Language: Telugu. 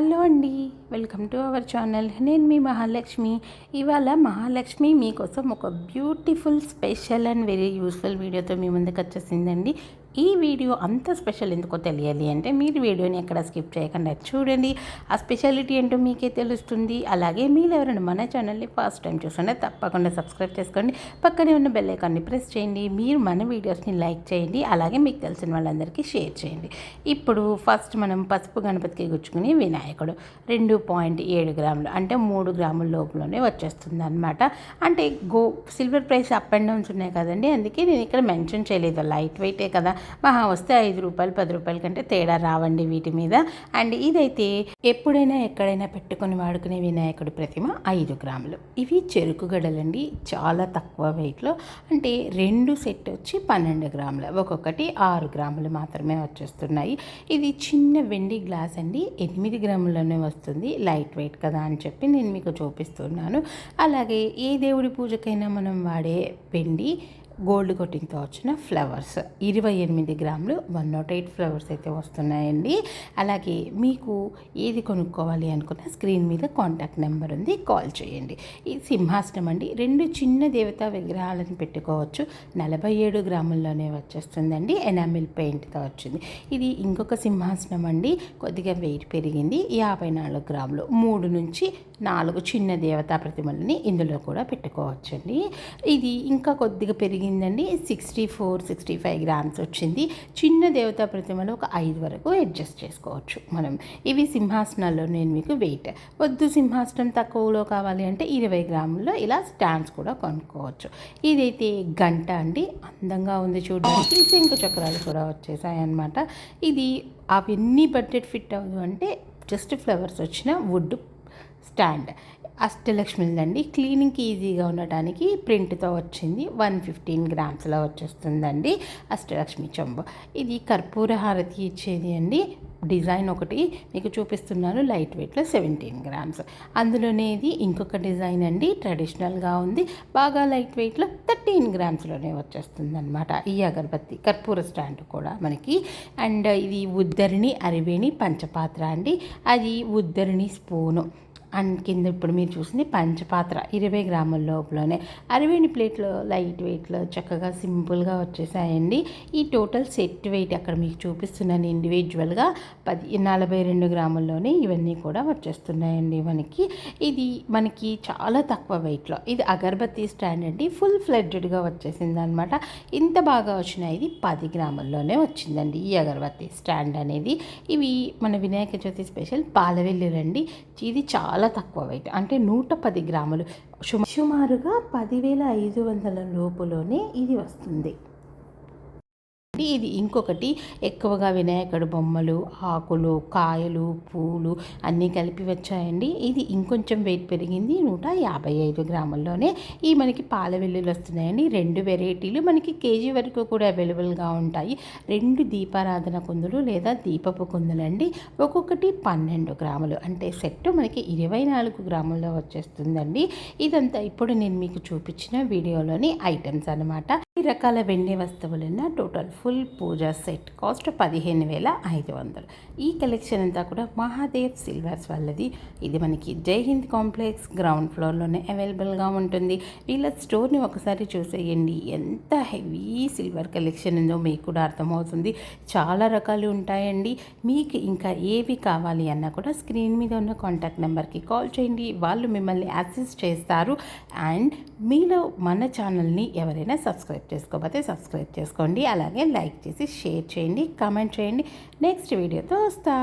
హలో అండి వెల్కమ్ టు అవర్ ఛానల్. నేను మీ మహాలక్ష్మి. ఇవాళ మహాలక్ష్మి మీకోసం ఒక beautiful special and very useful వీడియోతో మీ ముందుకు వచ్చేసిందండి. ఈ వీడియో అంత స్పెషల్ ఎందుకో తెలియాలి అంటే మీరు వీడియోని ఎక్కడ స్కిప్ చేయకుండా చూడండి. ఆ స్పెషాలిటీ ఏంటో మీకే తెలుస్తుంది. అలాగే మీరు ఎవరైనా మన ఛానల్ని ఫస్ట్ టైం చూస్తుంటే తప్పకుండా సబ్స్క్రైబ్ చేసుకోండి. పక్కనే ఉన్న బెల్ ఐకాన్ని ప్రెస్ చేయండి. మీరు మన వీడియోస్ని లైక్ చేయండి. అలాగే మీకు తెలిసిన వాళ్ళందరికీ షేర్ చేయండి. ఇప్పుడు ఫస్ట్ మనం పసుపు గణపతికి గుచ్చుకుని వినాయకుడు. రెండు పాయింట్ ఏడు గ్రాములు అంటే మూడు గ్రాముల లోపలనే వచ్చేస్తుంది అనమాట అంటే go silver price up and downs ఉన్నాయి కదండి. అందుకే నేను ఇక్కడ మెన్షన్ చేయలేదు. లైట్ వెయిటే కదా. మహా వస్తే ఐదు రూపాయలు పది రూపాయల కంటే తేడా రావండి వీటి మీద. అండ్ ఇదైతే ఎప్పుడైనా ఎక్కడైనా పెట్టుకొని వాడుకునే వినాయకుడి ప్రతిమ ఐదు గ్రాములు. ఇవి చెరుకు గడలండి చాలా తక్కువ వెయిట్లో. అంటే రెండు సెట్ వచ్చి పన్నెండు గ్రాములు. ఒక్కొక్కటి ఆరు గ్రాములు మాత్రమే వచ్చేస్తున్నాయి. ఇది చిన్న వెండి గ్లాస్ అండి. ఎనిమిది గ్రాములలోనే వస్తుంది. లైట్ వెయిట్ కదా అని చెప్పి నేను మీకు చూపిస్తున్నాను. అలాగే ఏ దేవుడి పూజకైనా మనం వాడే వెండి గోల్డ్ కోటింగ్తో వచ్చిన ఫ్లవర్స్. ఇరవై ఎనిమిది గ్రాములు వన్ నాట్ ఎయిట్ ఫ్లవర్స్ అయితే వస్తున్నాయండి. అలాగే మీకు ఏది కొనుక్కోవాలి అనుకున్న స్క్రీన్ మీద కాంటాక్ట్ నెంబర్ ఉంది కాల్ చేయండి. ఈ సింహాసనం అండి రెండు చిన్న దేవతా విగ్రహాలను పెట్టుకోవచ్చు. నలభై ఏడు గ్రాముల్లోనే వచ్చేస్తుందండి ఎనామిల్ పెయింట్తో వచ్చింది. ఇది ఇంకొక సింహాసనం అండి కొద్దిగా వెయిట్ పెరిగింది. యాభై నాలుగు గ్రాములు మూడు నుంచి నాలుగు చిన్న దేవతా ప్రతిమలని ఇందులో కూడా పెట్టుకోవచ్చండి. ఇది ఇంకా కొద్దిగా పెరిగింది వచ్చిందండి sixty four sixty five grams వచ్చింది. చిన్న దేవతా ప్రతిమలు ఒక ఐదు వరకు అడ్జస్ట్ చేసుకోవచ్చు మనం. ఇవి సింహాసనాల్లో నేను మీకు వెయిట్. వద్దు సింహాసనం తక్కువలో కావాలి అంటే ఇరవై గ్రాముల్లో ఇలా స్టాండ్స్ కూడా కొనుక్కోవచ్చు. ఇదైతే గంట అండి. అందంగా ఉంది చూడడానికి. శంకు చక్రాలు కూడా వచ్చేసాయి అన్నమాట ఇది అవన్నీ బడ్జెట్ ఫిట్ అవ్వదు అంటే జస్ట్ ఫ్లవర్స్ వచ్చిన వుడ్ స్టాండ్. అష్టలక్ష్మిదండి క్లీనింగ్కి ఈజీగా ఉండటానికి ప్రింట్తో వచ్చింది. వన్ ఫిఫ్టీన్ గ్రామ్స్లో వచ్చేస్తుందండి అష్టలక్ష్మి చెంబు. ఇది కర్పూర హారతి ఇచ్చేది అండి. డిజైన్ ఒకటి మీకు చూపిస్తున్నాను. లైట్ వెయిట్లో సెవెంటీన్ గ్రామ్స్. అందులోనే ఇది ఇంకొక డిజైన్ అండి. ట్రెడిషనల్గా ఉంది. బాగా లైట్ వెయిట్లో థర్టీన్ గ్రామ్స్లోనే వచ్చేస్తుంది అనమాట ఈ అగరబత్తి కర్పూర స్టాండ్ కూడా మనకి. అండ్ ఇది ఉద్దరిని అరివేణి పంచపాత్ర అండి. అది ఉద్దరిని స్పూను. అండ్ కింద ఇప్పుడు మీరు చూసింది పంచపాత్ర ఇరవై గ్రాముల లోపలనే. అరవేణి ప్లేట్లో లైట్ వెయిట్లో చక్కగా సింపుల్గా వచ్చేసాయండి. ఈ టోటల్ సెట్ వెయిట్ అక్కడ మీకు చూపిస్తున్నాను ఇండివిజువల్గా పది నలభై రెండు గ్రాముల్లోనే ఇవన్నీ కూడా వచ్చేస్తున్నాయండి మనకి. ఇది మనకి చాలా తక్కువ వెయిట్లో. ఇది అగరబత్తి స్టాండ్ అండి. ఫుల్ ఫ్లెడ్జెడ్గా వచ్చేసింది అనమాట ఇంత బాగా వచ్చిన ఇది పది గ్రాముల్లోనే వచ్చిందండి ఈ అగరబత్తి స్టాండ్ అనేది. ఇవి మన వినాయక చవితి స్పెషల్ పాలవెల్లులండి. ఇది చాలా చాలా తక్కువ వెయిట్ అంటే నూట పది గ్రాములు. సుమారుగా పదివేల ఐదు వందల లోపులోనే ఇది వస్తుంది. కాబట్టి ఇది ఇంకొకటి. ఎక్కువగా వినాయకుడు బొమ్మలు ఆకులు కాయలు పూలు అన్నీ కలిపి వచ్చాయండి. ఇది ఇంకొంచెం వెయిట్ పెరిగింది నూట యాభై ఐదు గ్రాముల్లోనే. ఈ మనకి పాల వెల్లులు వస్తున్నాయండి. రెండు వెరైటీలు మనకి కేజీ వరకు కూడా అవైలబుల్గా ఉంటాయి. రెండు దీపారాధన కుందులు లేదా దీపపు కుందులు అండి. ఒక్కొక్కటి పన్నెండు గ్రాములు. అంటే సెట్ మనకి ఇరవై నాలుగు గ్రాముల్లో వచ్చేస్తుందండి. ఇదంతా ఇప్పుడు నేను మీకు చూపించిన వీడియోలోని ఐటమ్స్ అనమాట ఈ రకాల వెండి వస్తువులున్న total full puja set. Cost పదిహేను వేల ఐదు వందలు. ఈ కలెక్షన్ అంతా కూడా మహాదేవ్ సిల్వర్స్ వాళ్ళది. ఇది మనకి జై హింద్ కాంప్లెక్స్ గ్రౌండ్ ఫ్లోర్లోనే అవైలబుల్గా ఉంటుంది. వీళ్ళ స్టోర్ని ఒకసారి చూసేయండి. ఎంత హెవీ సిల్వర్ కలెక్షన్ ఉందో మీకు కూడా అర్థమవుతుంది. చాలా రకాలు ఉంటాయండి. మీకు ఇంకా ఏవి కావాలి అన్నా కూడా స్క్రీన్ మీద ఉన్న కాంటాక్ట్ నెంబర్కి కాల్ చేయండి. వాళ్ళు మిమ్మల్ని యాక్సెస్ చేస్తారు. అండ్ మీలో మన ఛానల్ని ఎవరైనా సబ్స్క్రైబ్ చేసుకోకపోతే సబ్స్క్రైబ్ చేసుకోండి. అలాగే లైక్ చేసి షేర్ చేయండి కామెంట్ చేయండి. నెక్స్ట్ వీడియోతో వస్తా.